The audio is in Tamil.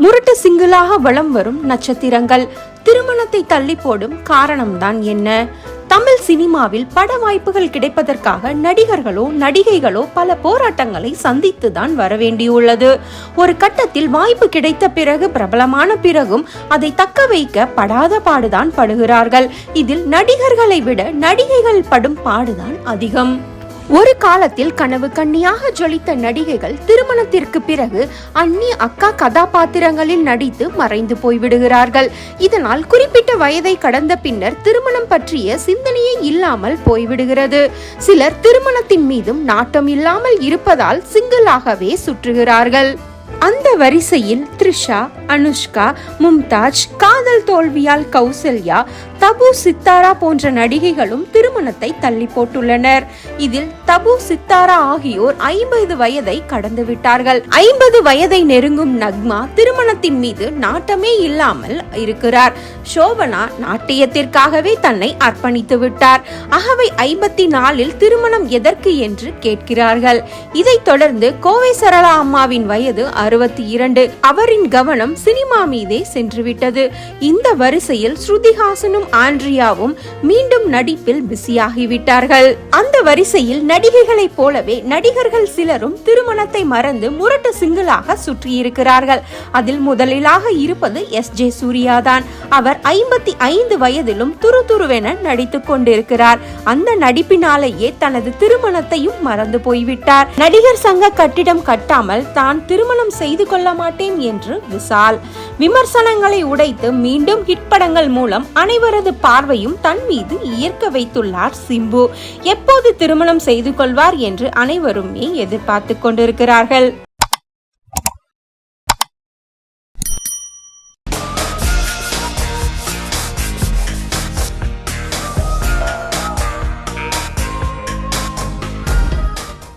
முரட்டு சிங்கிளாக வலம் வரும் நட்சத்திரங்கள். திருமணத்தை தள்ளி போடும் காரணம்தான் என்ன? தமிழ் சினிமாவில் பட வாய்ப்புகள் கிடைப்பதற்காக நடிகர்களோ நடிகைகளோ பல போராட்டங்களை சந்தித்துதான் வர வரவேண்டியுள்ளது ஒரு கட்டத்தில் வாய்ப்பு கிடைத்த பிறகு பிரபலமான பிறகும் அதை தக்க வைக்க படாத பாடுதான் படுகிறார்கள். இதில் நடிகர்களை விட நடிகைகள் படும் பாடுதான் அதிகம். ஒரு காலத்தில் கனவு கண்ணியாக ஜொலித்த நடிகைகள் திருமணத்திற்கு பிறகு அண்ணி அக்கா கதாபாத்திரங்களில் நடித்து மறைந்து போய்விடுகிறார்கள். இதனால் குறிப்பிட்ட வயதை கடந்த பின்னர் திருமணம் பற்றிய சிந்தனையே இல்லாமல் போய்விடுகிறது. சிலர் திருமணத்தின் மீதும் நாட்டம் இல்லாமல் இருப்பதால் சிங்கிளாகவே சுற்றுகிறார்கள். அந்த வரிசையில் த்ரிஷா அனுஷ்கா மும்தாஜ் காதல் தோல்வியால் கௌசல்யா தபு சித்தாரா போன்ற நடிகைகளும் திருமணத்தை தள்ளி போட்டுள்ளனர். இதில் தபு சித்தாரா ஆகியோர் ஐம்பது வயதை கடந்து விட்டார்கள். ஐம்பது வயதை நெருங்கும் நக்மா திருமணத்தின் மீது நாட்டமே இல்லாமல் இருக்கிறார். சோபனா நாட்டியத்திற்காகவே தன்னை அர்ப்பணித்து விட்டார். அகவை ஐம்பத்தி நாலில் திருமணம் எதற்கு என்று கேட்கிறார்கள். இதைத் தொடர்ந்து கோவை சரளா அம்மாவின் வயது அறுபத்தி இரண்டு அவரின் கவனம் சினிமா மீதே சென்றுவிட்டது. இந்த வரிசையில் ஸ்ருதிஹாசனும் ஆண்ட்ரியாவும் மீண்டும் நடிப்பில் பிஸியாகிவிட்டார்கள். அந்த வரிசையில் நடிகைகளைப் போலவே நடிகர்கள் சிலரும் திருமணத்தை மறந்து முரட்டு சிங்கிளாக சுற்றியிருக்கிறார்கள். அதில் முதலிலாக இருப்பது எஸ் ஜே சூர்யா தான் அவர் ஐம்பத்தி ஐந்து வயதிலும் துரு துருவென நடித்து கொண்டிருக்கிறார். அந்த நடிப்பினாலேயே தனது திருமணத்தையும் மறந்து போய்விட்டார். நடிகர் சங்க கட்டிடம் கட்டாமல் தான் திருமணம் செய்து கொள்ள மாட்டேன் என்று விசால். விமர்சனங்களை உடைத்து மீண்டும் ஹிட் படங்கள் மூலம் அனைவரது பார்வையும் தன் மீது ஈர்க்க வைத்துள்ளார் சிம்பு. எப்போது திருமணம் செய்து கொள்வார் என்று அனைவருமே எதிர்பார்த்து கொண்டிருக்கிறார்கள்.